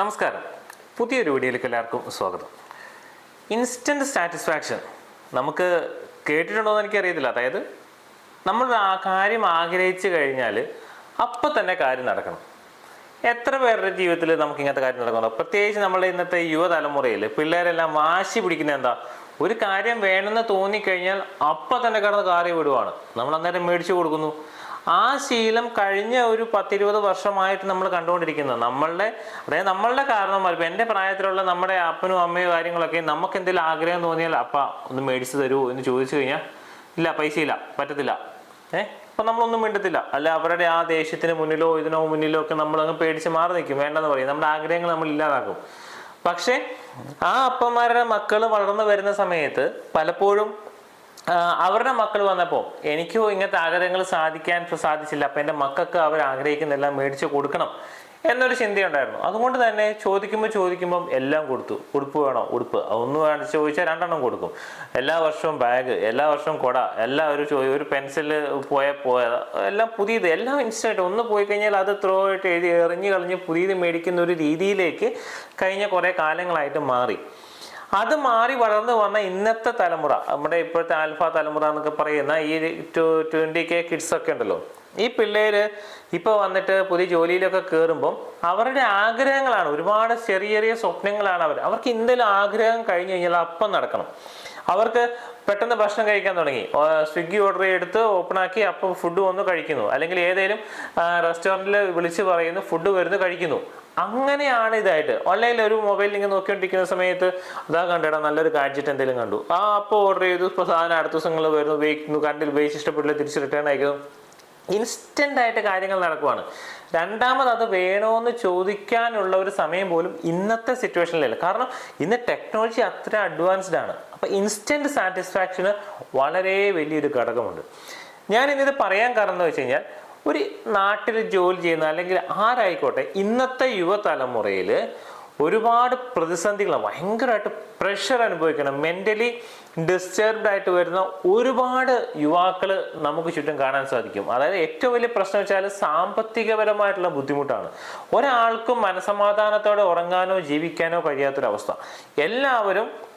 നമസ്കാരം. പുതിയൊരു വീഡിയോയിലേക്ക് എല്ലാവർക്കും സ്വാഗതം. ഇൻസ്റ്റന്റ് സാറ്റിസ്ഫാക്ഷൻ നമുക്ക് കേട്ടിട്ടുണ്ടോ എന്ന് എനിക്കറിയത്തില്ല. അതായത് നമ്മൾ ആ കാര്യം ആഗ്രഹിച്ചു കഴിഞ്ഞാൽ അപ്പം തന്നെ കാര്യം നടക്കണം. എത്ര പേരുടെ ജീവിതത്തിൽ നമുക്ക് ഇങ്ങനത്തെ കാര്യം നടക്കണം? പ്രത്യേകിച്ച് നമ്മുടെ ഇന്നത്തെ യുവതലമുറയിൽ പിള്ളേരെല്ലാം വാശി പിടിക്കുന്ന എന്താ? ഒരു കാര്യം വേണമെന്ന് തോന്നിക്കഴിഞ്ഞാൽ അപ്പം തന്നെ കിടന്ന് കാറി വിടുവാണ്. നമ്മൾ അന്നേരം മേടിച്ചു കൊടുക്കുന്നു. ആ ശീലം കഴിഞ്ഞ ഒരു പത്തിരുപത് വർഷമായിട്ട് നമ്മൾ കണ്ടുകൊണ്ടിരിക്കുന്നത് നമ്മളുടെ അതായത് നമ്മളുടെ കാരണം ഇപ്പം എന്റെ പ്രായത്തിലുള്ള നമ്മുടെ അപ്പനും അമ്മയും കാര്യങ്ങളൊക്കെ നമുക്ക് എന്തെങ്കിലും ആഗ്രഹം തോന്നിയാൽ അപ്പ ഒന്ന് മേടിച്ചു തരുമോ എന്ന് ചോദിച്ചു കഴിഞ്ഞാൽ ഇല്ല പൈസ ഇല്ല പറ്റത്തില്ല. ഏഹ് അപ്പം നമ്മളൊന്നും മിണ്ടത്തില്ല. അല്ല അവരുടെ ആ ദേഷ്യത്തിന് മുന്നിലോ ഇതിനോ മുന്നിലോ ഒക്കെ നമ്മളങ്ങ് പേടിച്ച് മാറി നിൽക്കും. വേണ്ടെന്ന് പറയും. നമ്മുടെ ആഗ്രഹങ്ങൾ നമ്മൾ ഇല്ലാതാക്കും. പക്ഷേ ആ അപ്പന്മാരുടെ മക്കൾ വളർന്നു വരുന്ന സമയത്ത് പലപ്പോഴും അവരുടെ മക്കൾ വന്നപ്പോൾ എനിക്കോ ഇങ്ങനത്തെ ആഗ്രഹങ്ങൾ സാധിക്കാൻ സാധിച്ചില്ല. അപ്പം എന്റെ മക്കൾക്ക് അവർ ആഗ്രഹിക്കുന്നെല്ലാം മേടിച്ച് കൊടുക്കണം എന്നൊരു ചിന്തയുണ്ടായിരുന്നു. അതുകൊണ്ട് തന്നെ ചോദിക്കുമ്പോൾ ചോദിക്കുമ്പം എല്ലാം കൊടുത്തു. ഉടുപ്പ് വേണോ? ഉടുപ്പ്. ഒന്ന് വേണം ചോദിച്ചാൽ രണ്ടെണ്ണം കൊടുക്കും. എല്ലാ വർഷവും ബാഗ് എല്ലാ വർഷവും കുട എല്ലാ ഒരു ഒരു പെൻസിൽ പോയ പോയ എല്ലാം പുതിയത്. എല്ലാം ഇൻസ്റ്റന്റ് ഒന്ന് പോയി കഴിഞ്ഞാൽ അത് ത്രോ ആയിട്ട് എഴുതി എറിഞ്ഞു കളഞ്ഞ് പുതിയത് മേടിക്കുന്ന ഒരു രീതിയിലേക്ക് കഴിഞ്ഞ കുറേ കാലങ്ങളായിട്ട് മാറി. അത് മാറി വളർന്നു വന്ന ഇന്നത്തെ തലമുറ നമ്മുടെ ഇപ്പോഴത്തെ ആൽഫ തലമുറ എന്നൊക്കെ പറയുന്ന ഈ ടു ട്വന്റി കെ കിഡ്സ് ഒക്കെ ഉണ്ടല്ലോ. ഈ പിള്ളേര് ഇപ്പോൾ വന്നിട്ട് പുതിയ ജോലിയിലൊക്കെ കയറുമ്പം അവരുടെ ആഗ്രഹങ്ങളാണ്. ഒരുപാട് ചെറിയ ചെറിയ സ്വപ്നങ്ങളാണ് അവർ അവർക്ക് എന്തെങ്കിലും ആഗ്രഹം കഴിഞ്ഞു കഴിഞ്ഞാൽ അപ്പം നടക്കണം. അവർക്ക് പെട്ടെന്ന് ഭക്ഷണം കഴിക്കാൻ തുടങ്ങി. സ്വിഗ്ഗി ഓർഡർ ചെയ്തെടുത്ത് ഓപ്പൺ ആക്കി അപ്പം ഫുഡ് വന്ന് കഴിക്കുന്നു. അല്ലെങ്കിൽ ഏതെങ്കിലും റെസ്റ്റോറന്റിൽ വിളിച്ച് പറയുന്നു ഫുഡ് വരുന്നു കഴിക്കുന്നു. അങ്ങനെയാണ് ഇതായിട്ട്. ഓൺലൈനിൽ ഒരു മൊബൈൽ നിങ്ങൾ നോക്കിക്കൊണ്ടിരിക്കുന്ന സമയത്ത് അതാ കണ്ടേടാ നല്ലൊരു ഗാഡ്ജറ്റ് എന്തെങ്കിലും കണ്ടു. ആ അപ്പോൾ ഓർഡർ ചെയ്തു. ഇപ്പോൾ സാധനം അടുത്ത ദിവസങ്ങൾ വരുന്നു ഉപയോഗിക്കുന്നു കണ്ടിൽ ഉപയോഗിച്ച് ഇഷ്ടപ്പെട്ടില്ല തിരിച്ച് റിട്ടേൺ അയക്കുന്നു. ഇൻസ്റ്റന്റ് ആയിട്ട് കാര്യങ്ങൾ നടക്കുവാണ്. രണ്ടാമത് അത് വേണോന്ന് ചോദിക്കാനുള്ള ഒരു സമയം പോലും ഇന്നത്തെ സിറ്റുവേഷനിലില്ല കാരണം ഇന്ന് ടെക്നോളജി അത്ര അഡ്വാൻസ്ഡ് ആണ്. അപ്പോൾ ഇൻസ്റ്റന്റ് സാറ്റിസ്ഫാക്ഷന് വളരെ വലിയൊരു ഘടകമുണ്ട്. ഞാൻ ഇന്നിത് പറയാൻ കാരണം എന്ന് വെച്ച് കഴിഞ്ഞാൽ ഒരു നാട്ടിൽ ജോലി ചെയ്യുന്ന അല്ലെങ്കിൽ ആരായിക്കോട്ടെ ഇന്നത്തെ യുവതലമുറയിൽ ഒരുപാട് പ്രതിസന്ധികൾ ഭയങ്കരമായിട്ട് പ്രഷർ അനുഭവിക്കണം. മെന്റലി ഡിസ്റ്റർബ്ഡ് ആയിട്ട് വരുന്ന ഒരുപാട് യുവാക്കൾ നമുക്ക് ചുറ്റും കാണാൻ സാധിക്കും. അതായത് ഏറ്റവും വലിയ പ്രശ്നം വെച്ചാൽ സാമ്പത്തികപരമായിട്ടുള്ള ബുദ്ധിമുട്ടാണ്. ഒരാൾക്കും മനസമാധാനത്തോടെ ഉറങ്ങാനോ ജീവിക്കാനോ കഴിയാത്തൊരവസ്ഥ. എല്ലാവരും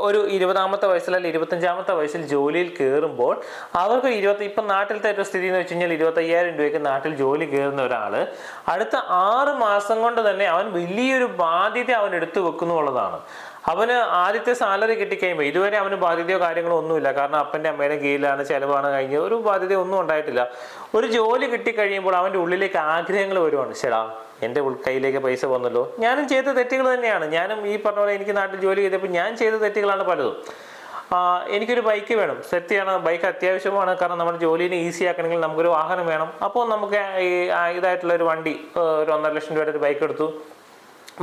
ഒരു ഇരുപതാമത്തെ വയസ്സിൽ അല്ലെങ്കിൽ ഇരുപത്തഞ്ചാമത്തെ വയസ്സിൽ ജോലിയിൽ കയറുമ്പോൾ അവർക്ക് ഇരുപത്തി ഇപ്പം നാട്ടിലത്തെ ഒരു സ്ഥിതി എന്ന് വെച്ച് കഴിഞ്ഞാൽ ഇരുപത്തയ്യായിരം രൂപയ്ക്ക് നാട്ടിൽ ജോലി കയറുന്ന ഒരാൾ അടുത്ത ആറ് മാസം കൊണ്ട് തന്നെ അവൻ വലിയൊരു ബാധ്യത അവൻ എടുത്തു വെക്കുന്നു എന്നുള്ളതാണ്. അവന് ആദ്യത്തെ സാലറി കിട്ടിക്കഴിയുമ്പോൾ ഇതുവരെ അവന് ബാധ്യതയോ കാര്യങ്ങളോ ഒന്നുമില്ല. കാരണം അപ്പന്റെ അമ്മയുടെ കീഴിലാണ് ചിലവാണ് കഴിഞ്ഞ ഒരു ബാധ്യത ഒന്നും ഉണ്ടായിട്ടില്ല. ഒരു ജോലി കിട്ടിക്കഴിയുമ്പോൾ അവന്റെ ഉള്ളിലേക്ക് ആഗ്രഹങ്ങൾ വരുവാണ്. ശരാ എന്റെ കയ്യിലേക്ക് പൈസ വന്നല്ലോ. ഞാനും ചെയ്ത തെറ്റുകൾ തന്നെയാണ്. ഞാനും ഈ പറഞ്ഞ പോലെ എനിക്ക് നാട്ടിൽ ജോലി ചെയ്തപ്പോൾ ഞാൻ ചെയ്ത തെറ്റുകളാണ് പലതും. എനിക്കൊരു ബൈക്ക് വേണം. സെറ്റിയാണ് ബൈക്ക് അത്യാവശ്യമാണ്. കാരണം നമ്മുടെ ജോലിനെ ഈസി ആക്കണമെങ്കിൽ നമുക്കൊരു വാഹനം വേണം. അപ്പോൾ നമുക്ക് ഈ ഇതായിട്ടുള്ള ഒരു വണ്ടി ഒരു ഒന്നര ലക്ഷം രൂപയുടെ ഒരു ബൈക്ക് എടുത്തു.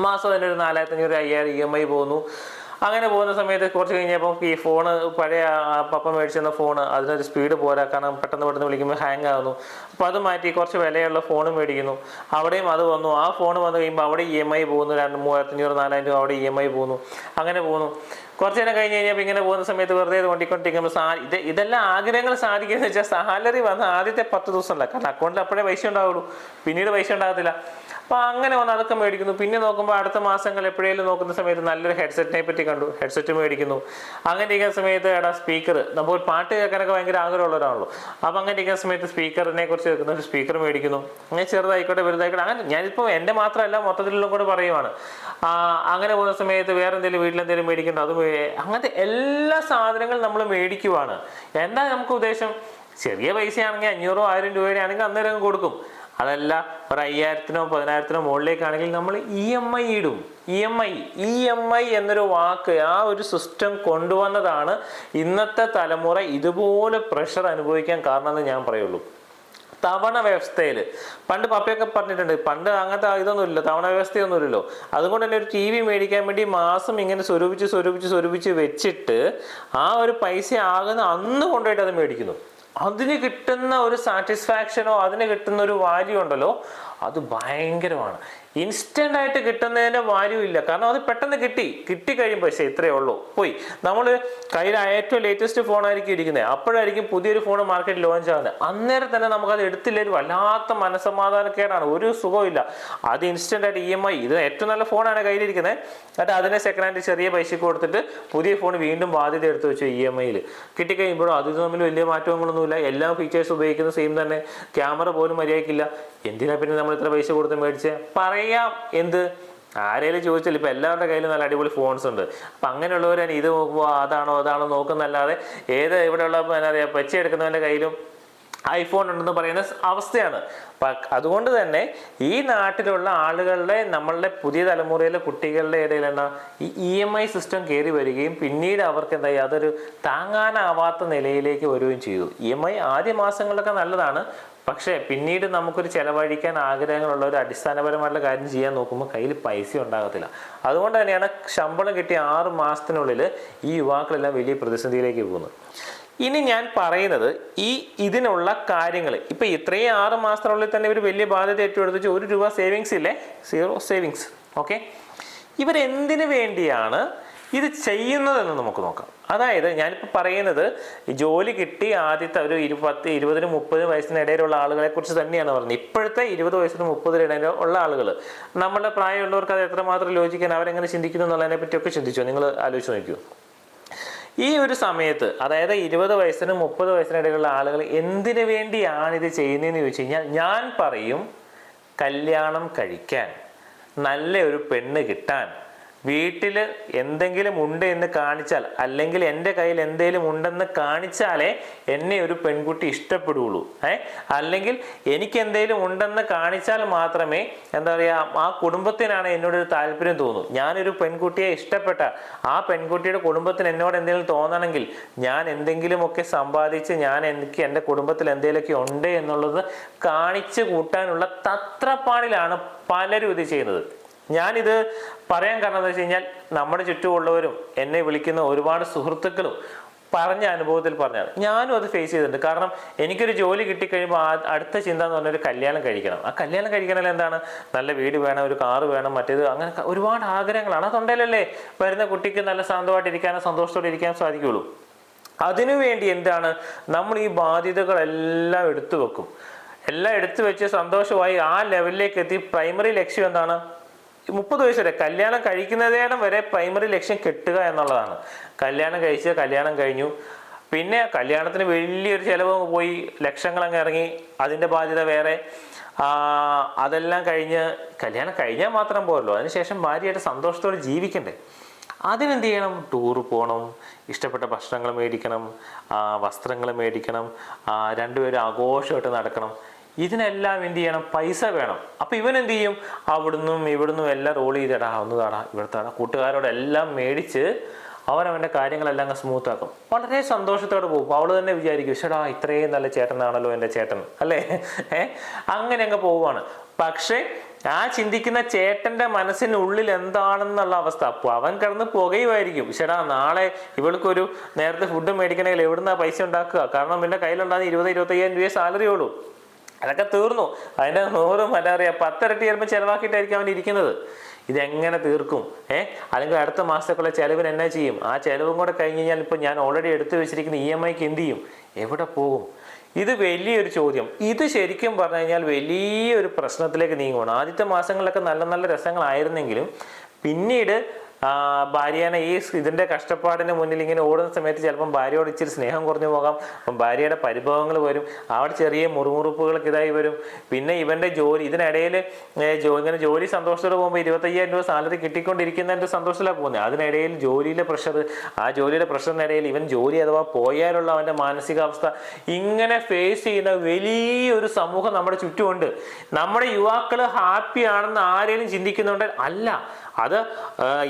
മാസം അതിന്റെ ഒരു നാലായിരത്തി അയ്യായിരം ഇ എം ഐ പോകുന്നു. അങ്ങനെ പോകുന്ന സമയത്ത് കുറച്ച് കഴിഞ്ഞപ്പോൾ ഈ ഫോണ് പഴയ പപ്പ മേടിച്ചിരുന്ന ഫോണ് അതിനൊരു സ്പീഡ് പോരാ. കാരണം പെട്ടെന്ന് പെട്ടെന്ന് വിളിക്കുമ്പോൾ ഹാങ് ആകുന്നു അപ്പോൾ അത് മാറ്റി കുറച്ച് വിലയുള്ള ഫോൺ മേടിക്കുന്നു. അവിടെയും അത് വന്നു. ആ ഫോൺ വന്നു കഴിയുമ്പോൾ അവിടെ ഇ എം ഐ പോകുന്നു. രണ്ട് മൂവായിരത്തഞ്ഞൂറ് നാലായിരം രൂപ അവിടെ ഇ എം ഐ പോകുന്നു. അങ്ങനെ പോകുന്നു. കുറച്ച് നേരം കഴിഞ്ഞ് കഴിഞ്ഞപ്പോൾ ഇങ്ങനെ പോകുന്ന സമയത്ത് വെറുതെ ഇത് കൊണ്ടിക്കൊണ്ടിരിക്കുമ്പോൾ സാ ഇത് ഇതെല്ലാം ആഗ്രഹങ്ങൾ സാധിക്കുന്നത് വെച്ചാൽ സാലറി വന്ന ആദ്യത്തെ പത്ത് ദിവസമല്ല. കാരണം അക്കൗണ്ടിൽ അപ്പോഴേ പൈസ ഉണ്ടാവുള്ളൂ. പിന്നീട് പൈസ ഉണ്ടാകത്തില്ല. അപ്പോൾ അങ്ങനെ വന്ന് അതൊക്കെ മേടിക്കുന്നു. പിന്നെ നോക്കുമ്പോൾ അടുത്ത മാസങ്ങൾ എപ്പോഴേലും നോക്കുന്ന സമയത്ത് നല്ലൊരു ഹെഡ്സെറ്റിനെ പറ്റി കണ്ടു. ഹെഡ്സെറ്റ് മേടിക്കുന്നു. അങ്ങനെ ഇരിക്കുന്ന സമയത്ത് എടാ സ്പീക്കർ നമ്മൾ പാട്ട് കേൾക്കാനൊക്കെ ഭയങ്കര ആഗ്രഹമുള്ളവരാണല്ലോ. അപ്പോൾ അങ്ങനെ ഇരിക്കുന്ന സമയത്ത് സ്പീക്കറിനെ കുറിച്ച് കേൾക്കുന്ന. ഒരു സ്പീക്കർ മേടിക്കുന്നു. അങ്ങനെ ചെറുതായിക്കോട്ടെ വലുതായിക്കോട്ടെ. അങ്ങനെ ഞാനിപ്പോൾ എന്റെ മാത്രമല്ല മൊത്തത്തിലുള്ള കൂടെ പറയുവാണ്. അങ്ങനെ പോകുന്ന സമയത്ത് വേറെ എന്തെങ്കിലും വീട്ടിലെന്തെങ്കിലും മേടിക്കണ്ടോ? അത് അങ്ങനത്തെ എല്ലാ സാധനങ്ങളും നമ്മൾ മേടിക്കുവാണ്. എന്താ നമുക്ക് ഉദ്ദേശം? ചെറിയ പൈസയാണെങ്കിൽ അഞ്ഞൂറോ ആയിരം രൂപയുടെ ആണെങ്കിൽ അന്നേരം കൊടുക്കും. അതല്ല ഒരു അയ്യായിരത്തിനോ പതിനായിരത്തിനോ മുകളിലേക്കാണെങ്കിൽ നമ്മൾ ഇ എം ഐ ഇടും. E M I E M I എന്നൊരു വാക്ക് ആ ഒരു സിസ്റ്റം കൊണ്ടുവന്നതാണ് ഇന്നത്തെ തലമുറ ഇതുപോലെ പ്രഷർ അനുഭവിക്കാൻ കാരണം എന്ന് ഞാൻ പറയുള്ളൂ. തവണ വ്യവസ്ഥയിൽ പണ്ട് പപ്പയൊക്കെ പറഞ്ഞിട്ടുണ്ട് പണ്ട് അങ്ങനത്തെ ഇതൊന്നുമില്ല തവണ വ്യവസ്ഥയൊന്നുമില്ലല്ലോ അതുകൊണ്ട് തന്നെ ഒരു ടി വി മേടിക്കാൻ വേണ്ടി മാസം ഇങ്ങനെ സ്വരൂപിച്ച് സ്വരൂപിച്ച് സ്വരൂപിച്ച് വെച്ചിട്ട് ആ ഒരു പൈസ ആകുന്ന അന്ന് കൊണ്ടുപോയിട്ട് അത് മേടിക്കുന്നു. അതിന് കിട്ടുന്ന ഒരു സാറ്റിസ്ഫാക്ഷനോ അതിന് കിട്ടുന്ന ഒരു വാല്യൂ ഉണ്ടല്ലോ അത് ഭയങ്കരമാണ്. ഇൻസ്റ്റന്റ് ആയിട്ട് കിട്ടുന്നതിന്റെ വാല്യൂ ഇല്ല. കാരണം അത് പെട്ടെന്ന് കിട്ടി. കിട്ടി കഴിയുമ്പോൾ പക്ഷേ ഇത്രയേ ഉള്ളൂ. പോയി. നമ്മൾ കയ്യിൽ ഏറ്റവും ലേറ്റസ്റ്റ് ഫോൺ ആയിരിക്കും ഇരിക്കുന്നത് അപ്പോഴായിരിക്കും പുതിയൊരു ഫോൺ മാർക്കറ്റിൽ ലോഞ്ച് ആകുന്നത് അന്നേരം തന്നെ നമുക്കത് എടുത്തില്ലെങ്കിൽ വല്ലാത്ത മനസ്സമാധാനക്കേടാണ് ഒരു സുഖമില്ല അത് ഇൻസ്റ്റന്റ് ആയിട്ട് ഇ എം ഐ ഇത് ഏറ്റവും നല്ല ഫോണാണ് കയ്യിലിരിക്കുന്നത് എന്നിട്ട് അതിനെ സെക്കൻഡ് ഹാൻഡ് ചെറിയ പൈസക്ക് കൊടുത്തിട്ട് പുതിയ ഫോൺ വീണ്ടും ബാധ്യത എടുത്ത് വെച്ചു ഇ എം ഐയിൽ കിട്ടിക്കഴിയുമ്പോഴും അത് തമ്മിൽ വലിയ മാറ്റങ്ങളൊന്നുമില്ല എല്ലാ ഫീച്ചേഴ്സ് ഉപയോഗിക്കുന്ന സെയിം തന്നെ. ക്യാമറ പോലും മര്യാദയ്ക്കില്ല. എന്തിനാ പിന്നെ നമ്മൾ ഇത്ര പൈസ കൊടുത്ത് മേടിച്ച്? പറയാം. എന്ത്? ആരെങ്കിലും ചോദിച്ചാൽ ഇപ്പൊ എല്ലാവരുടെ കയ്യിലും നല്ല അടിപൊളി ഫോൺസ് ഉണ്ട്. അപ്പൊ അങ്ങനെയുള്ളവരാണ് ഇത് നോക്കുമ്പോൾ അതാണോ അതാണോ നോക്കുന്നല്ലാതെ ഏത് ഇവിടെയുള്ള എന്താ പറയുക പച്ച എടുക്കുന്നവന്റെ കയ്യിലും ഐഫോൺ ഉണ്ടെന്ന് പറയുന്ന അവസ്ഥയാണ്. അതുകൊണ്ട് തന്നെ ഈ നാട്ടിലുള്ള ആളുകളുടെ നമ്മളുടെ പുതിയ തലമുറയിലെ കുട്ടികളുടെ ഇടയിലാണ് ഈ ഇ എം ഐ സിസ്റ്റം കയറി വരികയും പിന്നീട് അവർക്ക് എന്താ അതൊരു താങ്ങാനാവാത്ത നിലയിലേക്ക് വരികയും ചെയ്തു. ഇ എം ഐ ആദ്യ മാസങ്ങളിലൊക്കെ നല്ലതാണ്. പക്ഷേ പിന്നീട് നമുക്കൊരു ചെലവഴിക്കാൻ ആഗ്രഹങ്ങളുള്ള ഒരു അടിസ്ഥാനപരമായിട്ടുള്ള കാര്യം ചെയ്യാൻ നോക്കുമ്പോൾ കയ്യിൽ പൈസ ഉണ്ടാകത്തില്ല. അതുകൊണ്ട് തന്നെയാണ് ശമ്പളം കിട്ടിയ ആറ് മാസത്തിനുള്ളിൽ ഈ യുവാക്കളെല്ലാം വലിയ പ്രതിസന്ധിയിലേക്ക് പോകുന്നത്. ഇനി ഞാൻ പറയുന്നത് ഈ ഇതിനുള്ള കാര്യങ്ങൾ ഇപ്പൊ ഇത്രയും ആറ് മാസത്തിനുള്ളിൽ തന്നെ ഇവർ വലിയ ബാധ്യത ഏറ്റെടുത്ത് ഒരു രൂപ സേവിങ്സ് ഇല്ലേ? സീറോ സേവിങ്സ് ഓക്കെ ഇവരെന്തിനു വേണ്ടിയാണ് ഇത് ചെയ്യുന്നതെന്ന് നമുക്ക് നോക്കാം. അതായത് ഞാനിപ്പോൾ പറയുന്നത് ജോലി കിട്ടി ആദ്യത്തെ ഒരു ഇരുപത്തി ഇരുപതിന് മുപ്പത് വയസ്സിനിടയിലുള്ള ആളുകളെ കുറിച്ച് തന്നെയാണ് പറഞ്ഞത്. ഇപ്പോഴത്തെ ഇരുപത് വയസ്സിന് മുപ്പതിനിടയിൽ ഉള്ള ആളുകൾ നമ്മുടെ പ്രായമുള്ളവർക്ക് അത് എത്രമാത്രം ലോചിക്കാൻ അവരെങ്ങനെ ചിന്തിക്കുന്നു എന്നുള്ളതിനെ പറ്റിയൊക്കെ ചിന്തിച്ചോ? നിങ്ങൾ ആലോചിച്ച് നോക്കൂ ഈ ഒരു സമയത്ത് അതായത് ഇരുപത് വയസ്സിനും മുപ്പത് വയസ്സിനിടയിലുള്ള ആളുകൾ എന്തിനു വേണ്ടിയാണ് ഇത് ചെയ്യുന്നതെന്ന് ചോദിച്ചു കഴിഞ്ഞാൽ ഞാൻ പറയും കല്യാണം കഴിക്കാൻ നല്ല ഒരു പെണ്ണ് കിട്ടാൻ. വീട്ടിൽ എന്തെങ്കിലും ഉണ്ട് എന്ന് കാണിച്ചാൽ അല്ലെങ്കിൽ എന്റെ കയ്യിൽ എന്തെങ്കിലും ഉണ്ടെന്ന് കാണിച്ചാലേ എന്നെ ഒരു പെൺകുട്ടി ഇഷ്ടപ്പെടുകയുള്ളൂ. ഏ? അല്ലെങ്കിൽ എനിക്ക് എന്തെങ്കിലും ഉണ്ടെന്ന് കാണിച്ചാൽ മാത്രമേ എന്താ പറയുക ആ കുടുംബത്തിനാണ് എന്നോട് ഒരു താല്പര്യം തോന്നൂ ഞാനൊരു പെൺകുട്ടിയെ ഇഷ്ടപ്പെട്ട ആ പെൺകുട്ടിയുടെ കുടുംബത്തിന് എന്നോട് എന്തെങ്കിലും തോന്നണമെങ്കിൽ ഞാൻ എന്തെങ്കിലുമൊക്കെ സമ്പാദിച്ച് ഞാൻ എനിക്ക് എന്റെ കുടുംബത്തിൽ എന്തെങ്കിലുമൊക്കെ ഉണ്ട് എന്നുള്ളത് കാണിച്ചു കൂട്ടാനുള്ള തത്രപ്പാടിലാണ് പലരും ഇത് ചെയ്യുന്നത്. ഞാനിത് പറയാൻ കാരണം എന്താ വെച്ച് കഴിഞ്ഞാൽ നമ്മുടെ ചുറ്റുമുള്ളവരും എന്നെ വിളിക്കുന്ന ഒരുപാട് സുഹൃത്തുക്കളും പറഞ്ഞ അനുഭവത്തിൽ പറഞ്ഞാണ് ഞാനും അത് ഫേസ് ചെയ്തിട്ടുണ്ട്. കാരണം എനിക്കൊരു ജോലി കിട്ടിക്കഴിയുമ്പോൾ അടുത്ത ചിന്ത എന്ന് പറഞ്ഞാൽ ഒരു കല്യാണം കഴിക്കണം. ആ കല്യാണം കഴിക്കണമെങ്കിൽ എന്താണ്? നല്ല വീട് വേണം ഒരു കാറ് വേണം മറ്റേത് അങ്ങനെ ഒരുപാട് ആഗ്രഹങ്ങളാണ്. അതുകൊണ്ടല്ലേ വരുന്ന കുട്ടിക്ക് നല്ല ശാന്തമായിട്ട് ഇരിക്കാനോ സന്തോഷത്തോടെ ഇരിക്കാൻ സാധിക്കുള്ളൂ അതിനുവേണ്ടി എന്താണ്? നമ്മൾ ഈ ബാധ്യതകളെല്ലാം എടുത്തു വെക്കും. എല്ലാം എടുത്തു വെച്ച് സന്തോഷമായി ആ ലെവലിലേക്ക് എത്തി. പ്രൈമറി ലക്ഷ്യം എന്താണ്? മുപ്പത് വയസ്സ് വരെ കല്യാണം കഴിക്കുന്നതേടം വരെ പ്രൈമറി ലക്ഷ്യം കെട്ടുക എന്നുള്ളതാണ്. കല്യാണം കഴിച്ച് കല്യാണം കഴിഞ്ഞു. പിന്നെ കല്യാണത്തിന് വലിയൊരു ചിലവ് പോയി ലക്ഷങ്ങൾ അങ്ങ് ഇറങ്ങി. അതിന്റെ ബാധ്യത വേറെ. അതെല്ലാം കഴിഞ്ഞ് കല്യാണം കഴിഞ്ഞാൽ മാത്രം പോരല്ലോ. അതിനുശേഷം ഭാര്യയായിട്ട് സന്തോഷത്തോടെ ജീവിക്കണ്ടേ. അതിനെന്ത് ചെയ്യണം? ടൂർ പോകണം ഇഷ്ടപ്പെട്ട ഭക്ഷണങ്ങൾ മേടിക്കണം. വസ്ത്രങ്ങൾ മേടിക്കണം. രണ്ടുപേരും ആഘോഷമായിട്ട് നടക്കണം. ഇതിനെല്ലാം എന്ത് ചെയ്യണം? പൈസ വേണം. അപ്പൊ ഇവൻ എന്ത് ചെയ്യും? അവിടുന്നും ഇവിടുന്നും എല്ലാം റോൾ ചെയ്തിടാ ഒന്ന് താടാ ഇവിടുത്തെ കൂട്ടുകാരോടെല്ലാം മേടിച്ച് അവനവന്റെ കാര്യങ്ങളെല്ലാം സ്മൂത്ത് ആക്കും. വളരെ സന്തോഷത്തോടെ പോകും. അവൾ തന്നെ വിചാരിക്കും ചേടാ ഇത്രയും നല്ല ചേട്ടനാണല്ലോ എന്റെ ചേട്ടൻ. അല്ലേ? ഏ? അങ്ങനെ അങ്ങ് പോവുകയാണ് പക്ഷേ ആ ചിന്തിക്കുന്ന ചേട്ടന്റെ മനസ്സിനുള്ളിൽ എന്താണെന്നുള്ള അവസ്ഥ. അപ്പോൾ അവൻ കിടന്ന് പുകയുമായിരിക്കും. ചേടാ നാളെ ഇവൾക്കൊരു നേരത്തെ ഫുഡ് മേടിക്കണമെങ്കിൽ എവിടുന്നാ പൈസ ഉണ്ടാക്കുക? കാരണം എന്റെ കയ്യിലുണ്ടാകുന്ന ഇരുപത് ഇരുപത്തയ്യായിരം രൂപയെ സാലറി ഉള്ളൂ. അതൊക്കെ തീർന്നു. അതിന്റെ നൂറും എന്താ പറയാ പത്തിരട്ടി ചിലപ്പോൾ ചെലവാക്കിയിട്ടായിരിക്കും അവൻ ഇരിക്കുന്നത്. ഇതെങ്ങനെ തീർക്കും? ഏഹ് അല്ലെങ്കിൽ അടുത്ത മാസത്തേക്കുള്ള ചെലവിന് എന്നാ ചെയ്യും? ആ ചെലവും കൂടെ കഴിഞ്ഞ് കഴിഞ്ഞാൽ ഇപ്പൊ ഞാൻ ഓൾറെഡി എടുത്തു വെച്ചിരിക്കുന്ന ഇ എം ഐക്ക് എന്ത് ചെയ്യും? എവിടെ പോകും? ഇത് വലിയൊരു ചോദ്യം. ഇത് ശരിക്കും പറഞ്ഞു കഴിഞ്ഞാൽ വലിയൊരു പ്രശ്നത്തിലേക്ക് നീങ്ങുകയാണ് ആദ്യത്തെ മാസങ്ങളിലൊക്കെ നല്ല നല്ല രസങ്ങളായിരുന്നെങ്കിലും പിന്നീട് ഭാര്യേനെ ഈ ഇതിന്റെ കഷ്ടപ്പാടിന് മുന്നിൽ ഇങ്ങനെ ഓടുന്ന സമയത്ത് ചിലപ്പം ഭാര്യയോട് ഇച്ചിരി സ്നേഹം കുറഞ്ഞു പോകാം. അപ്പം ഭാര്യയുടെ പരിഭവങ്ങൾ വരും. അവിടെ ചെറിയ മുറുമുറുപ്പുകളൊക്കെ ഇതായി വരും. പിന്നെ ഇവന്റെ ജോലി ഇതിനിടയിൽ ഇങ്ങനെ ജോലി സന്തോഷത്തോടെ പോകുമ്പോൾ ഇരുപത്തയ്യായിരം രൂപ സാലറി കിട്ടിക്കൊണ്ടിരിക്കുന്നതിന്റെ സന്തോഷത്തിലാണ് പോകുന്നത് അതിനിടയിൽ ജോലിയിലെ പ്രഷർ ആ ജോലിയുടെ പ്രഷറിനിടയിൽ ഇവൻ ജോലി അഥവാ പോയാലുള്ള അവന്റെ മാനസികാവസ്ഥ ഇങ്ങനെ ഫേസ് ചെയ്യുന്ന വലിയൊരു സമൂഹം നമ്മുടെ ചുറ്റുമുണ്ട്. നമ്മുടെ യുവാക്കൾ ഹാപ്പി ആണെന്ന് ആരെങ്കിലും ചിന്തിക്കുന്നുണ്ട് അല്ല അത്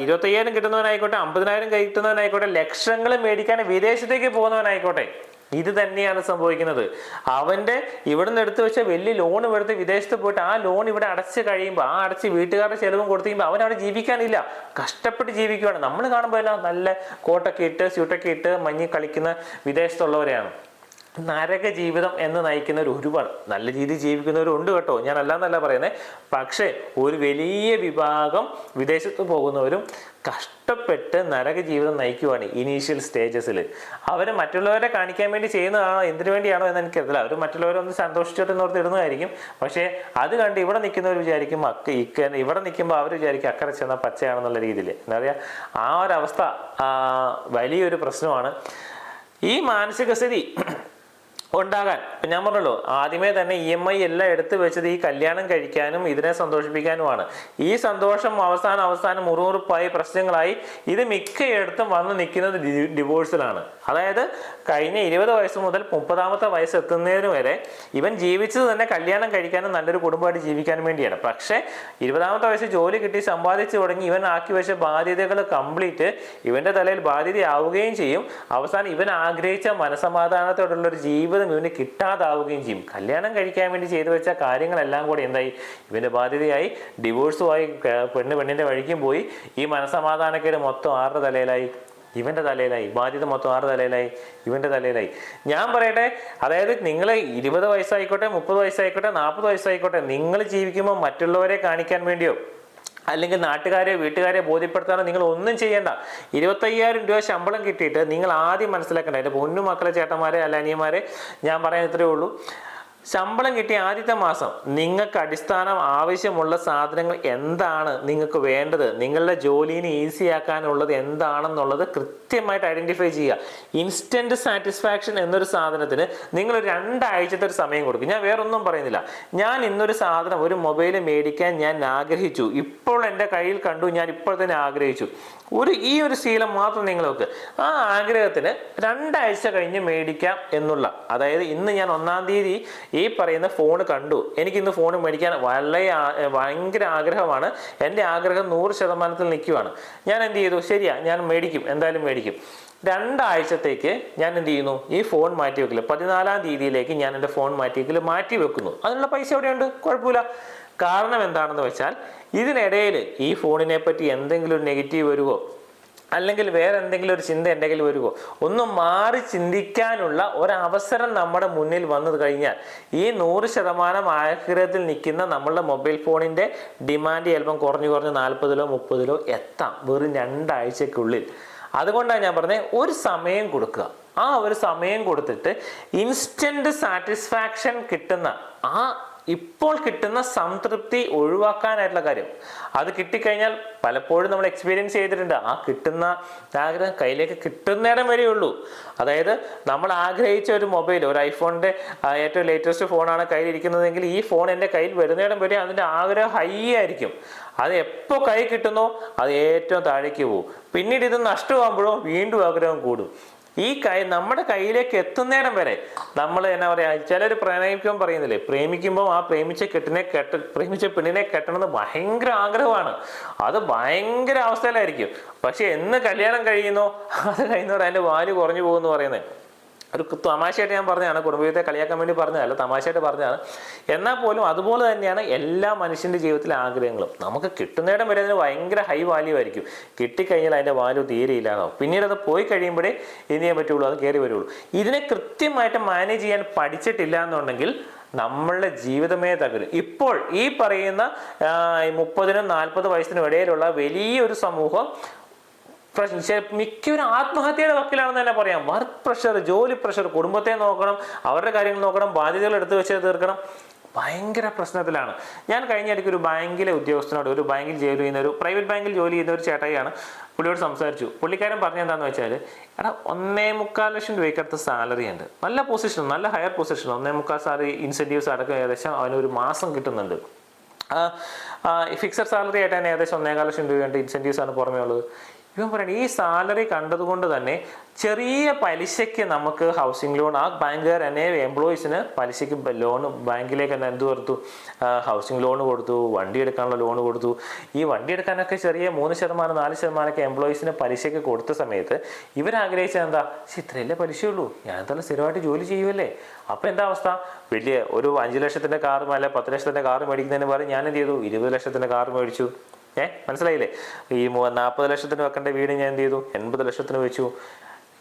ഇരുപത്തയ്യായിരം കിട്ടുന്നവനായിക്കോട്ടെ അമ്പതിനായിരം കിട്ടുന്നവനായിക്കോട്ടെ ലക്ഷങ്ങൾ മേടിക്കാൻ വിദേശത്തേക്ക് പോകുന്നവനായിക്കോട്ടെ. ഇത് തന്നെയാണ് സംഭവിക്കുന്നത്. അവന്റെ ഇവിടുന്ന് എടുത്തു വെച്ച വലിയ ലോൺ എടുത്ത് വിദേശത്ത് പോയിട്ട് ആ ലോൺ ഇവിടെ അടച്ച് കഴിയുമ്പോൾ ആ അടച്ച് വീട്ടുകാരുടെ ചെലവും കൊടുത്തു കഴിയുമ്പോൾ അവൻ അവിടെ ജീവിക്കാനില്ല. കഷ്ടപ്പെട്ട് ജീവിക്കുകയാണ് നമ്മൾ കാണുമ്പോൾ എല്ലാം നല്ല കോട്ടൊക്കെ ഇട്ട് സ്യൂട്ടൊക്കെ ഇട്ട് മഞ്ഞ് കളിക്കുന്ന വിദേശത്തുള്ളവരെയാണ്. നരക ജീവിതം എന്ന് നയിക്കുന്നവർ ഒരുപാട്. നല്ല രീതിയിൽ ജീവിക്കുന്നവരുണ്ട് കേട്ടോ. ഞാൻ അല്ലാന്നല്ല പറയുന്നത് പക്ഷേ ഒരു വലിയ വിഭാഗം വിദേശത്ത് പോകുന്നവരും കഷ്ടപ്പെട്ട് നരക ജീവിതം നയിക്കുവാണ് ഇനീഷ്യൽ സ്റ്റേജസിൽ അവർ മറ്റുള്ളവരെ കാണിക്കാൻ വേണ്ടി ചെയ്യുന്നതാണോ? എന്തിനു വേണ്ടിയാണോ എന്ന് എനിക്കറിയില്ല അവർ മറ്റുള്ളവരെ ഒന്ന് സന്തോഷിച്ചോട്ടെ എന്ന് ഇടുന്നതായിരിക്കും പക്ഷേ അത് കണ്ട് ഇവിടെ നിൽക്കുന്നവർ വിചാരിക്കും അക്ക ഇക്ക ഇവിടെ നിൽക്കുമ്പോൾ അവർ വിചാരിക്കും അക്കരെ ചെന്ന പച്ചയാണെന്നുള്ള രീതിയിൽ എന്താ പറയുക? ആ ഒരവസ്ഥ വലിയൊരു പ്രശ്നമാണ്. ഈ മാനസിക സ്ഥിതി ഉണ്ടാകാൻ. ഞാൻ പറഞ്ഞല്ലോ ആദ്യമേ തന്നെ ഇ എം ഐ എല്ലാം എടുത്തു വെച്ചത് ഈ കല്യാണം കഴിക്കാനും ഇതിനെ സന്തോഷിപ്പിക്കാനുമാണ്. ഈ സന്തോഷം അവസാനം അവസാനം മുറുമുറുപ്പായി പ്രശ്നങ്ങളായി ഇത് മിക്കയിടത്തും വന്ന് നിൽക്കുന്നത് ഡിവോഴ്സിലാണ്. അതായത് കഴിഞ്ഞ ഇരുപത് വയസ്സ് മുതൽ മുപ്പതാമത്തെ വയസ്സ് എത്തുന്നതിന് വരെ ഇവൻ ജീവിച്ചത് തന്നെ കല്യാണം കഴിക്കാനും നല്ലൊരു കുടുംബമായിട്ട് ജീവിക്കാനും വേണ്ടിയാണ്. പക്ഷേ ഇരുപതാമത്തെ വയസ്സ് ജോലി കിട്ടി സമ്പാദിച്ചു തുടങ്ങി ഇവൻ ആക്കി വെച്ച ബാധ്യതകൾ കംപ്ലീറ്റ് ഇവന്റെ തലയിൽ ബാധ്യതയാവുകയും ചെയ്യും. അവസാനം ഇവൻ ആഗ്രഹിച്ച മനസമാധാനത്തോടുള്ള ഒരു ജീവിതം ഇവന് കിട്ടാതാവുകയും ചെയ്യും. കല്യാണം കഴിക്കാൻ വേണ്ടി ചെയ്തു വെച്ച കാര്യങ്ങളെല്ലാം കൂടി എന്തായി? ഇവന്റെ ബാധ്യതയായി ഡിവോഴ്സുമായി പെണ്ണ് പെണ്ണിന്റെ വഴിക്കും പോയി. ഈ മനസമാധാനക്കേട് മൊത്തം ആരുടെ തലയിലായി? ഇവന്റെ തലയിലായി. ബാധ്യത മൊത്തം ആരുടെ തലയിലായി? ഇവന്റെ തലയിലായി. ഞാൻ പറയട്ടെ അതായത് നിങ്ങൾ ഇരുപത് വയസ്സായിക്കോട്ടെ മുപ്പത് വയസ്സായിക്കോട്ടെ നാൽപ്പത് വയസ്സായിക്കോട്ടെ നിങ്ങൾ ജീവിക്കുമ്പോൾ മറ്റുള്ളവരെ കാണിക്കാൻ വേണ്ടിയോ? അല്ലെങ്കിൽ നാട്ടുകാരെ വീട്ടുകാരെ ബോധ്യപ്പെടുത്താനോ നിങ്ങൾ ഒന്നും ചെയ്യേണ്ട. ഇരുപത്തയ്യായിരം രൂപ ശമ്പളം കിട്ടിയിട്ട് നിങ്ങൾ ആദ്യം മനസ്സിലാക്കേണ്ട. എന്റെ പൊന്നു മക്കളെ ചേട്ടന്മാരെ അല്ല അനിയന്മാരെ ഞാൻ പറയാൻ ഇത്രയേ ഉള്ളൂ. ശമ്പളം കിട്ടിയ ആദ്യത്തെ മാസം നിങ്ങൾക്ക് അടിസ്ഥാനം ആവശ്യമുള്ള സാധനങ്ങൾ എന്താണ് നിങ്ങൾക്ക് വേണ്ടത്? നിങ്ങളുടെ ജോലിനെ ഈസി ആക്കാനുള്ളത് എന്താണെന്നുള്ളത് കൃത്യമായിട്ട് ഐഡന്റിഫൈ ചെയ്യുക. ഇൻസ്റ്റന്റ് സാറ്റിസ്ഫാക്ഷൻ എന്നൊരു സാധനത്തിന് നിങ്ങൾ രണ്ടാഴ്ചത്തെ ഒരു സമയം കൊടുക്കും. ഞാൻ വേറൊന്നും പറയുന്നില്ല. ഞാൻ ഇന്നൊരു സാധനം ഒരു മൊബൈൽ മേടിക്കാൻ ഞാൻ ആഗ്രഹിച്ചു. ഇപ്പോൾ എന്റെ കയ്യിൽ കണ്ടു ഞാൻ ഇപ്പോൾ തന്നെ ആഗ്രഹിച്ചു. ഒരു ഈ ഒരു ശീലം മാത്രം നിങ്ങൾ വെക്ക്. ആ ആഗ്രഹത്തിന് രണ്ടാഴ്ച കഴിഞ്ഞ് മേടിക്കാം എന്നുള്ള അതായത് ഇന്ന് ഞാൻ ഒന്നാം തീയതി ഈ പറയുന്ന ഫോൺ കണ്ടു. എനിക്ക് ഇന്ന് ഫോൺ മേടിക്കാൻ വളരെ ഭയങ്കര ആഗ്രഹമാണ്. എന്റെ ആഗ്രഹം നൂറ് ശതമാനത്തിൽ നിൽക്കുവാണ്. ഞാൻ എന്ത് ചെയ്തു? ശരിയാ ഞാൻ മേടിക്കും. എന്തായാലും മേടിക്കും. രണ്ടാഴ്ചത്തേക്ക് ഞാൻ എന്ത് ചെയ്യുന്നു? ഈ ഫോൺ മാറ്റി വെക്കില്ല പതിനാലാം തീയതിയിലേക്ക് ഞാൻ എന്റെ ഫോൺ മാറ്റി വെക്കില്ല മാറ്റി വെക്കുന്നു. അതിനുള്ള പൈസ എവിടെയുണ്ട്? കുഴപ്പമില്ല. കാരണം എന്താണെന്ന് വെച്ചാൽ ഇതിനിടയിൽ ഈ ഫോണിനെ പറ്റി എന്തെങ്കിലും നെഗറ്റീവ് വരുമോ അല്ലെങ്കിൽ വേറെ എന്തെങ്കിലും ഒരു ചിന്ത എന്തെങ്കിലും വരുമോ ഒന്ന് മാറി ചിന്തിക്കാനുള്ള ഒരവസരം നമ്മുടെ മുന്നിൽ വന്നു കഴിഞ്ഞാൽ ഈ നൂറ് ശതമാനം ആഗ്രഹത്തിൽ നിൽക്കുന്ന നമ്മളുടെ മൊബൈൽ ഫോണിന്റെ ഡിമാൻഡ് ചിലപ്പം കുറഞ്ഞു കുറഞ്ഞ് നാൽപ്പതിലോ മുപ്പതിലോ എത്താം. വെറും രണ്ടാഴ്ചക്കുള്ളിൽ അതുകൊണ്ടാണ് ഞാൻ പറഞ്ഞത് ഒരു സമയം കൊടുക്കുക. ആ ഒരു സമയം കൊടുത്തിട്ട് ഇൻസ്റ്റന്റ് സാറ്റിസ്ഫാക്ഷൻ കിട്ടുന്ന ആ ഇപ്പോൾ കിട്ടുന്ന സംതൃപ്തി ഒഴിവാക്കാനായിട്ടുള്ള കാര്യം. അത് കിട്ടിക്കഴിഞ്ഞാൽ പലപ്പോഴും നമ്മൾ എക്സ്പീരിയൻസ് ചെയ്തിട്ടുണ്ട്. ആ കിട്ടുന്ന ആഗ്രഹം കയ്യിലേക്ക് വരെ വരെയുള്ളൂ അതായത് നമ്മൾ ആഗ്രഹിച്ച ഒരു മൊബൈൽ ഒരു ഐഫോണിന്റെ ഏറ്റവും ലേറ്റസ്റ്റ് ഫോണാണ് കയ്യിലിരിക്കുന്നതെങ്കിൽ ഈ ഫോൺ എന്റെ കയ്യിൽ വരുന്നിടം വരെ അതിന്റെ ആഗ്രഹം ഹൈ ആയിരിക്കും. അത് എപ്പോൾ കൈ കിട്ടുന്നോ അത് ഏറ്റവും താഴേക്ക് പോകും. പിന്നീട് ഇത് നഷ്ടമാകുമ്പോഴോ വീണ്ടും ആഗ്രഹം കൂടും. ഈ കൈ നമ്മുടെ കയ്യിലേക്ക് എത്തുന്നേരം വരെ നമ്മൾ എന്നാ പറയാ ചിലർ പ്രണയിക്കുമ്പോൾ പറയുന്നില്ലേ പ്രേമിക്കുമ്പോൾ ആ പ്രേമിച്ച കെട്ടിനെ കെട്ട പ്രേമിച്ച പെണ്ണിനെ കെട്ടണമെന്ന് ഭയങ്കര ആഗ്രഹമാണ്. അത് ഭയങ്കര അവസ്ഥയിലായിരിക്കും. പക്ഷെ എന്ന് കല്യാണം കഴിയുന്നോ അത് കഴിയുന്നവർ അതിന്റെ വാൽ കുറഞ്ഞു പോകുമെന്ന് പറയുന്നത് ഒരു തമാശയായിട്ട് ഞാൻ പറഞ്ഞതാണ്. കുടുംബത്തെ കളിയാക്കാൻ വേണ്ടി പറഞ്ഞതല്ല തമാശയായിട്ട് പറഞ്ഞതാണ്. എന്നാൽ പോലും അതുപോലെ തന്നെയാണ് എല്ലാ മനുഷ്യന്റെ ജീവിതത്തിലെ ആഗ്രഹങ്ങളും. നമുക്ക് കിട്ടുന്നിടം വരെ അതിന് ഭയങ്കര ഹൈ വാല്യൂ ആയിരിക്കും. കിട്ടിക്കഴിഞ്ഞാൽ അതിന്റെ വാല്യൂ തീരെ ഇല്ലാതാവും. പിന്നീട് അത് പോയി കഴിയുമ്പോഴേ ഇനിയേ പറ്റുള്ളൂ അത് കയറി വരുള്ളൂ. ഇതിനെ കൃത്യമായിട്ട് മാനേജ് ചെയ്യാൻ പഠിച്ചിട്ടില്ല എന്നുണ്ടെങ്കിൽ നമ്മളുടെ ജീവിതമേ തകരും. ഇപ്പോൾ ഈ പറയുന്ന മുപ്പതിനും നാൽപ്പത് വയസ്സിനും ഇടയിലുള്ള വലിയൊരു സമൂഹം മിക്കവരും ആത്മഹത്യയുടെ വക്കിലാണെന്ന് തന്നെ പറയാം. വർക്ക് പ്രഷർ ജോലി പ്രഷർ കുടുംബത്തെ നോക്കണം അവരുടെ കാര്യങ്ങൾ നോക്കണം ബാധ്യതകൾ എടുത്തു വെച്ച് തീർക്കണം. ഭയങ്കര പ്രശ്നത്തിലാണ്. ഞാൻ കഴിഞ്ഞ ഇടയ്ക്ക് ഒരു ബാങ്കിലെ ഉദ്യോഗസ്ഥനോട് ഒരു ബാങ്കിൽ ജോലി ചെയ്യുന്ന ഒരു പ്രൈവറ്റ് ബാങ്കിൽ ജോലി ചെയ്യുന്ന ഒരു ചേട്ടായിയാണ് പുള്ളിയോട് സംസാരിച്ചു. പുള്ളിക്കാരൻ പറഞ്ഞ എന്താണെന്ന് വെച്ചാൽ എടാ ഒന്നേ മുക്കാൽ ലക്ഷം രൂപയ്ക്കടുത്ത് സാലറി ഉണ്ട്. നല്ല പൊസിഷൻ നല്ല ഹയർ പൊസിഷൻ ഒന്നേ മുക്കാൽ സാലറി ഇൻസെന്റീവ്സ് അടക്കം ഏകദേശം അവന് ഒരു മാസം കിട്ടുന്നുണ്ട്. ഫിക്സഡ് സാലറി ആയിട്ട് തന്നെ ഏകദേശം ഒന്നേകാൽ ലക്ഷം രൂപയുണ്ട്. ഇൻസെന്റീവ്സ് ആണ് പുറമേ ഉള്ളത്. ഇവൻ പറയുന്നത് ഈ സാലറി കണ്ടതുകൊണ്ട് തന്നെ ചെറിയ പലിശയ്ക്ക് നമുക്ക് ഹൗസിംഗ് ലോൺ ആ ബാങ്കുകാർ തന്നെ എംപ്ലോയീസിന് പലിശയ്ക്ക് ലോൺ ബാങ്കിലേക്ക് തന്നെ എന്ത് കൊടുത്തു? ഹൗസിംഗ് ലോൺ കൊടുത്തു വണ്ടി എടുക്കാനുള്ള ലോൺ കൊടുത്തു. ഈ വണ്ടി എടുക്കാനൊക്കെ ചെറിയ മൂന്ന് ശതമാനം നാല് ശതമാനമൊക്കെ എംപ്ലോയീസിന് പലിശയ്ക്ക് കൊടുത്ത സമയത്ത് ഇവരാഗ്രഹിച്ചത് എന്താ? "ശ്ശെ, ഇത്രയല്ലേ പലിശയുള്ളൂ? ഞാൻ തന്നെ സ്ഥിരമായിട്ട് ജോലി ചെയ്യുമല്ലേ അപ്പോൾ എന്താ അവസ്ഥ? വലിയ ഒരു അഞ്ച് ലക്ഷത്തിന്റെ കാർ അല്ലെ പത്ത് ലക്ഷത്തിന്റെ കാർ മേടിക്കുന്നതിന് പകരം ഞാൻ എന്ത് ചെയ്തു? ഇരുപത് ലക്ഷത്തിന്റെ കാർ മേടിച്ചു. ഏ? മനസ്സിലായില്ലേ? ഈ നാൽപ്പത് ലക്ഷത്തിന് വെക്കേണ്ട വീട് ഞാൻ എന്ത് ചെയ്തു? എൺപത് ലക്ഷത്തിന് വെച്ചു.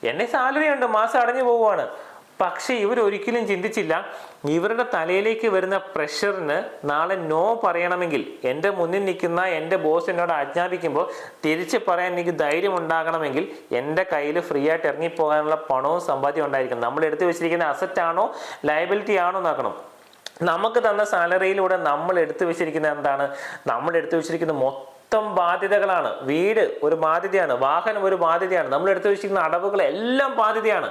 എന്നെ സാലറി ഉണ്ട് മാസം അടഞ്ഞു പോവുകയാണ്. പക്ഷെ ഇവരൊരിക്കലും ചിന്തിച്ചില്ല ഇവരുടെ തലയിലേക്ക് വരുന്ന പ്രഷറിന് നാളെ നോ പറയണമെങ്കിൽ എന്റെ മുന്നിൽ നിൽക്കുന്ന എന്റെ ബോസ് എന്നോട് ആജ്ഞാപിക്കുമ്പോൾ തിരിച്ച് പറയാൻ എനിക്ക് ധൈര്യം ഉണ്ടാകണമെങ്കിൽ എന്റെ കയ്യിൽ ഫ്രീ ആയിട്ട് ഇറങ്ങിപ്പോകാനുള്ള പണവും സമ്പാദ്യം ഉണ്ടായിരിക്കണം. നമ്മൾ എടുത്തു വെച്ചിരിക്കുന്ന അസറ്റ് ആണോ ലയബിലിറ്റി ആണോ നോക്കണം. നമുക്ക് തന്ന സാലറിയിലൂടെ നമ്മൾ എടുത്തു വെച്ചിരിക്കുന്ന എന്താണ്? നമ്മൾ എടുത്തു വെച്ചിരിക്കുന്ന മൊത്തം ബാധ്യതകളാണ്. വീട് ഒരു ബാധ്യതയാണ് വാഹനം ഒരു ബാധ്യതയാണ് നമ്മൾ എടുത്തു വെച്ചിരിക്കുന്ന അടവുകൾ എല്ലാം ബാധ്യതയാണ്.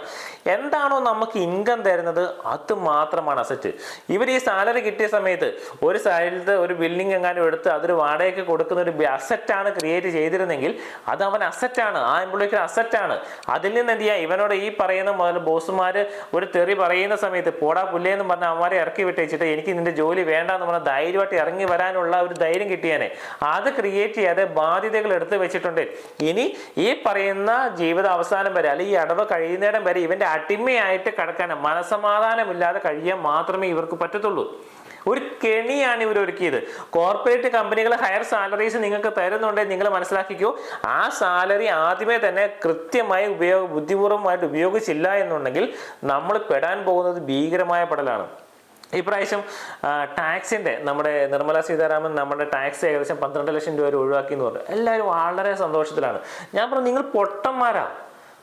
എന്താണോ നമുക്ക് ഇൻകം തരുന്നത് അത് മാത്രമാണ് അസറ്റ് ഇവർ ഈ സാലറി കിട്ടിയ സമയത്ത് ഒരു സൈഡിലത്തെ ഒരു ബിൽഡിംഗ് എങ്ങാനും എടുത്ത് അതൊരു വാടകയ്ക്ക് കൊടുക്കുന്ന ഒരു അസറ്റാണ് ക്രിയേറ്റ് ചെയ്തിരുന്നെങ്കിൽ അത് അവൻ അസറ്റാണ് ആ എംപ്ലോയിക്ക് അസറ്റാണ് അതിൽ നിന്ന് എന്ത് ചെയ്യാം? ഇവനോട് ഈ പറയുന്ന മുതൽ ബോസുമാർ ഒരു തെറി പറയുന്ന സമയത്ത് പോടാ പുല്ലേന്ന് പറഞ്ഞ അവന്മാരെ ഇറക്കി വിട്ടേച്ചിട്ട് എനിക്ക് നിന്റെ ജോലി വേണ്ടാന്ന് പറഞ്ഞാൽ ധൈര്യമായിട്ട് ഇറങ്ങി വരാനുള്ള ഒരു ധൈര്യം കിട്ടിയാനെ. അത് ക്രിയേറ്റ് ചെയ്യാതെ ബാധ്യതകൾ എടുത്ത് വെച്ചിട്ടുണ്ട്. ഇനി ഈ പറയുന്ന ജീവിത അവസാനം വരെ അല്ലെങ്കിൽ ഈ അടവ് കഴിയുന്നിടം വരെ ഇവന്റെ അടിമയായിട്ട് കിടക്കാൻ മനസമാധാനമില്ലാതെ കഴിയാൻ മാത്രമേ ഇവർക്ക് പറ്റത്തുള്ളൂ. ഒരു കെണിയാണ് ഇവർ ഒരുക്കിയത്. കോർപ്പറേറ്റ് കമ്പനികൾ ഹയർ സാലറീസ് നിങ്ങൾക്ക് തരുന്നുണ്ടെങ്കിൽ നിങ്ങൾ മനസ്സിലാക്കിക്കോ. ആ സാലറി ആദ്യമേ തന്നെ കൃത്യമായി ഉപയോഗ ബുദ്ധിപൂർവമായിട്ട് ഉപയോഗിച്ചില്ല എന്നുണ്ടെങ്കിൽ നമ്മൾ പെടാൻ പോകുന്നത് ഭീകരമായ പെടലാണ്. ഇപ്രാവശ്യം ടാക്സിന്റെ നമ്മുടെ നിർമ്മല സീതാരാമൻ നമ്മുടെ ടാക്സ് ഏകദേശം പന്ത്രണ്ട് ലക്ഷം രൂപ ഒഴിവാക്കി എന്ന് പറഞ്ഞു. എല്ലാവരും വളരെ സന്തോഷത്തിലാണ്. ഞാൻ പറഞ്ഞു നിങ്ങൾ പൊട്ടന്മാരാ.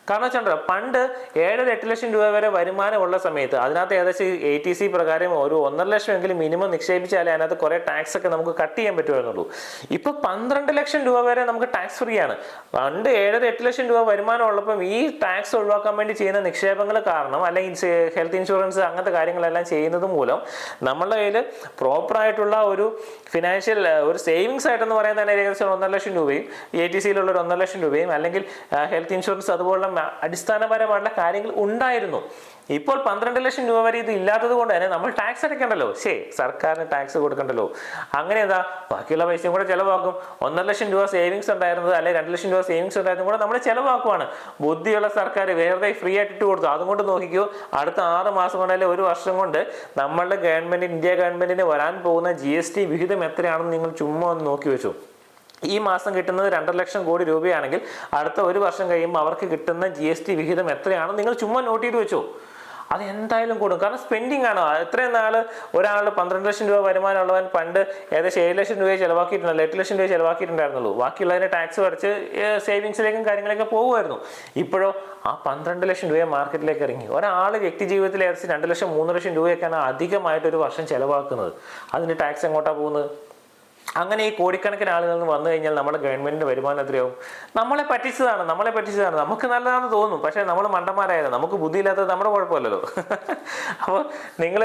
കാരണം വെച്ചാൽ പണ്ട് ഏഴര എട്ട് ലക്ഷം രൂപ വരെ വരുമാനമുള്ള സമയത്ത് അതിനകത്ത് ഏകദേശം എ ടി സി പ്രകാരം ഒരു ഒന്നര ലക്ഷം എങ്കിലും മിനിമം നിക്ഷേപിച്ചാലേ അതിനകത്ത് കുറേ ടാക്സ് ഒക്കെ നമുക്ക് കട്ട് ചെയ്യാൻ പറ്റുമായിരുന്നുള്ളൂ ഇപ്പൊ പന്ത്രണ്ട് ലക്ഷം രൂപ വരെ നമുക്ക് ടാക്സ് ഫ്രീ ആണ്. പണ്ട് ഏഴര എട്ട് ലക്ഷം രൂപ വരുമാനം ഉള്ളപ്പം ഈ ടാക്സ് ഒഴിവാക്കാൻ വേണ്ടി ചെയ്യുന്ന നിക്ഷേപങ്ങൾ കാരണം അല്ലെങ്കിൽ ഹെൽത്ത് ഇൻഷുറൻസ് അങ്ങനത്തെ കാര്യങ്ങളെല്ലാം ചെയ്യുന്നത് മൂലം നമ്മളുടെ കയ്യിൽ പ്രോപ്പർ ആയിട്ടുള്ള ഒരു ഫിനാൻഷ്യൽ ഒരു സേവിങ്സ് ആയിട്ടെന്ന് പറയുന്നത് തന്നെ ഏകദേശം ഒന്നര ലക്ഷം രൂപയും എ ടി സിയിലുള്ള ഒരു ഒന്നര ലക്ഷം രൂപയും അല്ലെങ്കിൽ ഹെൽത്ത് ഇൻഷുറൻസ് അതുപോലുള്ള അടിസ്ഥാനപരമായിട്ടുള്ള കാര്യങ്ങൾ ഉണ്ടായിരുന്നു. ഇപ്പോൾ പന്ത്രണ്ട് ലക്ഷം രൂപ വരെ ഇത് ഇല്ലാത്തത് കൊണ്ട് തന്നെ നമ്മൾ ടാക്സ് അടയ്ക്കണ്ടല്ലോ. ശേ സർക്കാരിന് ടാക്സ് കൊടുക്കണ്ടല്ലോ. അങ്ങനെ എന്താ? ബാക്കിയുള്ള പൈസയും കൂടെ ചിലവാക്കും. ഒന്നര ലക്ഷം രൂപ സേവിങ്സ് ഉണ്ടായിരുന്നത് അല്ലെങ്കിൽ രണ്ട് ലക്ഷം രൂപ സേവിങ്സ് ഉണ്ടായിരുന്നത് കൂടെ നമ്മൾ ചിലവാക്കുവാണ്. ബുദ്ധിയുള്ള സർക്കാർ വേറെ ഫ്രീ ആയിട്ട് ഇട്ട് കൊടുത്തു. അതുകൊണ്ട് നോക്കിക്കോ അടുത്ത ആറ് മാസം കൊണ്ട് അല്ലെങ്കിൽ ഒരു വർഷം കൊണ്ട് നമ്മളുടെ ഗവൺമെന്റ് ഇന്ത്യ ഗവൺമെന്റിന് വരാൻ പോകുന്ന ജി എസ് ടി വിഹിതം എത്രയാണെന്ന് നിങ്ങൾ ചുമ്മാ ഒന്ന് നോക്കി വെച്ചു. ഈ മാസം കിട്ടുന്നത് രണ്ടര ലക്ഷം കോടി രൂപയാണെങ്കിൽ അടുത്ത ഒരു വർഷം കഴിയുമ്പോൾ അവർക്ക് കിട്ടുന്ന ജി എസ് ടി വിഹിതം എത്രയാണ് നിങ്ങൾ ചുമ്മാ നോട്ട് ചെയ്ത് വെച്ചോ. അത് എന്തായാലും കൂടും. കാരണം സ്പെൻഡിങ് ആണോ? ഇത്രയും നാൾ ഒരാൾ പന്ത്രണ്ട് ലക്ഷം രൂപ വരുമാനമുള്ളവൻ പണ്ട് ഏകദേശം ഏഴ് ലക്ഷം രൂപയെ ചിലവാക്കിയിട്ടുണ്ടല്ലോ. എട്ട് ലക്ഷം രൂപ ചിലവാക്കിയിട്ടുണ്ടായിരുന്നുള്ളൂ. ബാക്കിയുള്ളതിനെ ടാക്സ് അടച്ച് സേവിങ്സിലേക്കും കാര്യങ്ങളൊക്കെ പോകുമായിരുന്നു. ഇപ്പോഴോ ആ പന്ത്രണ്ട് ലക്ഷം രൂപയെ മാർക്കറ്റിലേക്ക് ഇറങ്ങി. ഒരാൾ വ്യക്തി ജീവിതത്തിൽ ഏകദേശം രണ്ട് ലക്ഷം മൂന്ന് ലക്ഷം രൂപയൊക്കെയാണ് അധികമായിട്ട് ഒരു വർഷം ചിലവാക്കുന്നത്. അതിന് ടാക്സ് എങ്ങോട്ടാണ് പോകുന്നത്? അങ്ങനെ ഈ കോടിക്കണക്കിന് ആളുകൾ വന്നു കഴിഞ്ഞാൽ നമ്മുടെ ഗവൺമെന്റിന്റെ വരുമാനം എത്രയാവും? നമ്മളെ പറ്റിച്ചതാണ് നമ്മളെ പറ്റിച്ചതാണ്. നമുക്ക് നല്ലതാണെന്ന് തോന്നും. പക്ഷേ നമ്മൾ മണ്ടന്മാരായത് നമുക്ക് ബുദ്ധിയില്ലാത്തത് നമ്മുടെ കുഴപ്പമില്ലല്ലോ. അപ്പോൾ നിങ്ങൾ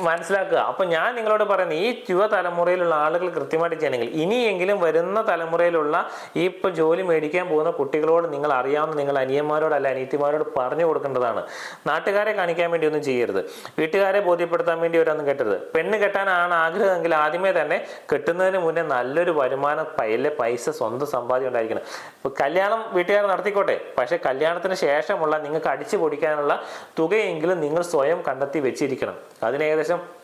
മനസ്സിലാക്കുക. അപ്പോൾ ഞാൻ നിങ്ങളോട് പറയുന്നത് ഈ യുവതലമുറയിലുള്ള ആളുകൾ കൃത്യമായിട്ട് ചെയ്യണമെങ്കിൽ ഇനിയെങ്കിലും വരുന്ന തലമുറയിലുള്ള ഈ ഇപ്പോൾ ജോലി മേടിക്കാൻ പോകുന്ന കുട്ടികളോട് നിങ്ങൾ അറിയാവുന്ന നിങ്ങൾ അനിയന്മാരോട് അല്ല അനിയത്തിമാരോട് പറഞ്ഞു കൊടുക്കേണ്ടതാണ്. നാട്ടുകാരെ കാണിക്കാൻ വേണ്ടി ഒന്നും ചെയ്യരുത്. വീട്ടുകാരെ ബോധ്യപ്പെടുത്താൻ വേണ്ടി ഒരൊന്നും കെട്ടരുത്. പെണ്ണ് കെട്ടാനാണ് ആഗ്രഹമെങ്കിൽ ആദ്യമേ തന്നെ കെട്ടുന്നതിന് മുന്നേ നല്ലൊരു വരുമാനം പയ്യലെ പൈസ സ്വന്തം സമ്പാദ്യം ഉണ്ടായിരിക്കണം. ഇപ്പൊ കല്യാണം വീട്ടുകാർ നടത്തിക്കോട്ടെ. പക്ഷെ കല്യാണത്തിന് ശേഷമുള്ള നിങ്ങൾക്ക് അടിച്ചു പൊടിക്കാനുള്ള തുകയെങ്കിലും നിങ്ങൾ സ്വയം കണ്ടെത്തി വെച്ചിരിക്കണം. അതിന് ഏകദേശം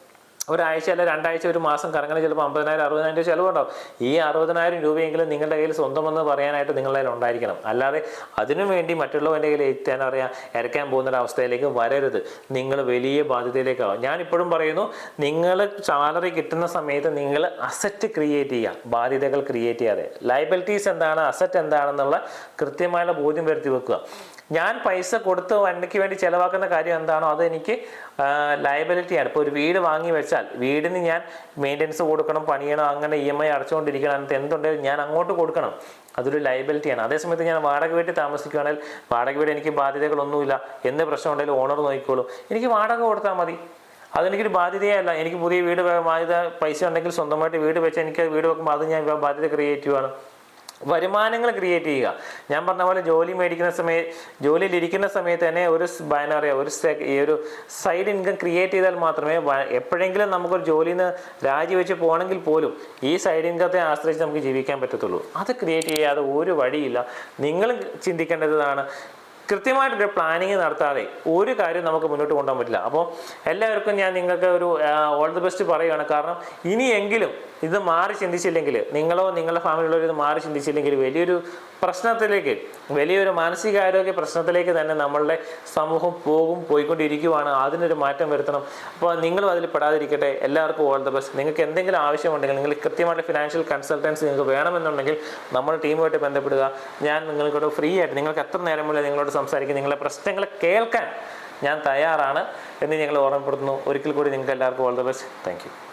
ഒരാഴ്ച അല്ല രണ്ടാഴ്ച ഒരു മാസം കറങ്ങണ ചിലപ്പോൾ അമ്പതിനായിരം അറുപതിനായിരം രൂപ ചിലവുണ്ടാവും. ഈ അറുപതിനായിരം രൂപയെങ്കിലും നിങ്ങളുടെ കയ്യിൽ സ്വന്തമെന്ന് പറയാനായിട്ട് നിങ്ങളുടെ കയ്യിൽ ഉണ്ടായിരിക്കണം. അല്ലാതെ അതിനു വേണ്ടി മറ്റുള്ളവന്റെ കയ്യിൽ എത്താൻ അറിയാം ഇരക്കാൻ പോകുന്ന ഒരു അവസ്ഥയിലേക്ക് വരരുത്. നിങ്ങൾ വലിയ ബാധ്യതയിലേക്കാവും. ഞാനിപ്പോഴും പറയുന്നു നിങ്ങൾ സാലറി കിട്ടുന്ന സമയത്ത് നിങ്ങൾ അസറ്റ് ക്രിയേറ്റ് ചെയ്യുക ബാധ്യതകൾ ക്രിയേറ്റ് ചെയ്യാതെ. ലൈബിലിറ്റീസ് എന്താണ് അസറ്റ് എന്താണെന്നുള്ള കൃത്യമായ ബോധ്യം വരുത്തി വെക്കുക. ഞാൻ പൈസ കൊടുത്ത് വണ്ടിക്ക് വേണ്ടി ചിലവാക്കുന്ന കാര്യം എന്താണോ അത് എനിക്ക് ലയബിലിറ്റിയാണ് ഇപ്പോൾ ഒരു വീട് വാങ്ങി വെച്ചാൽ വീടിന് ഞാൻ മെയിന്റെനൻസ് കൊടുക്കണം പണിയണം അങ്ങനെ ഇ എം ഐ അടച്ചുകൊണ്ടിരിക്കണം അതിനകത്ത് എന്തുണ്ടെങ്കിലും ഞാൻ അങ്ങോട്ട് കൊടുക്കണം. അതൊരു ലയബിലിറ്റിയാണ് അതേസമയത്ത് ഞാൻ വാടക വീട്ടിൽ താമസിക്കുകയാണെങ്കിൽ വാടക വീട് എനിക്ക് ബാധ്യതകളൊന്നുമില്ല. എന്ത് പ്രശ്നം ഉണ്ടെങ്കിലും ഓണർ നോക്കിക്കോളും. എനിക്ക് വാടക കൊടുത്താൽ മതി. അതെനിക്കൊരു ബാധ്യതയല്ല. എനിക്ക് പുതിയ വീട് ബാധ്യത പൈസ ഉണ്ടെങ്കിൽ സ്വന്തമായിട്ട് വീട് വെച്ച് എനിക്ക് വീട് വെക്കുമ്പോൾ അത് ഞാൻ ബാധ്യത ക്രിയേറ്റീവാണ് വരുമാനങ്ങൾ ക്രിയേറ്റ് ചെയ്യുക. ഞാൻ പറഞ്ഞ പോലെ ജോലി മേടിക്കുന്ന സമയത്ത് ജോലിയിൽ ഇരിക്കുന്ന സമയത്ത് തന്നെ ഒരു എന്താ പറയുക ഒരു ഈ ഒരു സൈഡ് ഇൻകം ക്രിയേറ്റ് ചെയ്താൽ മാത്രമേ എപ്പോഴെങ്കിലും നമുക്കൊരു ജോലിയിൽ നിന്ന് രാജിവെച്ച് പോകണമെങ്കിൽ പോലും ഈ സൈഡ് ഇൻകത്തെ ആശ്രയിച്ച് നമുക്ക് ജീവിക്കാൻ പറ്റത്തുള്ളൂ. അത് ക്രിയേറ്റ് ചെയ്യാതെ ഒരു വഴിയില്ല. നിങ്ങൾ ചിന്തിക്കേണ്ടതാണ് കൃത്യമായിട്ടൊരു പ്ലാനിങ് നടത്താതെ ഒരു കാര്യം നമുക്ക് മുന്നോട്ട് കൊണ്ടുപോകാൻ പറ്റില്ല. അപ്പോൾ എല്ലാവർക്കും ഞാൻ നിങ്ങൾക്ക് ഒരു ഓൾ ദി ബെസ്റ്റ് പറയുകയാണ് കാരണം ഇനിയെങ്കിലും ഇത് മാറി ചിന്തിച്ചില്ലെങ്കിൽ നിങ്ങളോ നിങ്ങളുടെ ഫാമിലിയുള്ളവർ ഇത് മാറി ചിന്തിച്ചില്ലെങ്കിൽ വലിയൊരു പ്രശ്നത്തിലേക്ക് വലിയൊരു മാനസികാരോഗ്യ പ്രശ്നത്തിലേക്ക് തന്നെ നമ്മളുടെ സമൂഹം പോകും പോയിക്കൊണ്ടിരിക്കുവാണ്. അതിനൊരു മാറ്റം വരുത്തണം. അപ്പോൾ നിങ്ങളും അതിൽ പെടാതിരിക്കട്ടെ. എല്ലാവർക്കും ഓൾ ദ ബെസ്റ്റ് നിങ്ങൾക്ക് എന്തെങ്കിലും ആവശ്യമുണ്ടെങ്കിൽ നിങ്ങൾ കൃത്യമായിട്ട് ഫിനാൻഷ്യൽ കൺസൾട്ടൻസി നിങ്ങൾക്ക് വേണമെന്നുണ്ടെങ്കിൽ നമ്മുടെ ടീമുമായിട്ട് ബന്ധപ്പെടുക. ഞാൻ നിങ്ങൾക്കോട് ഫ്രീ ആയിട്ട് നിങ്ങൾക്ക് എത്ര നേരം മുതലേ നിങ്ങളോട് സംസാരിക്കും. നിങ്ങളുടെ പ്രശ്നങ്ങൾ കേൾക്കാൻ ഞാൻ തയ്യാറാണ് എന്ന് ഞങ്ങൾ ഓർമ്മപ്പെടുത്തുന്നു. ഒരിക്കൽ കൂടി നിങ്ങൾക്ക് എല്ലാവർക്കും ഓൾ ദ ബെസ്റ്റ്. താങ്ക്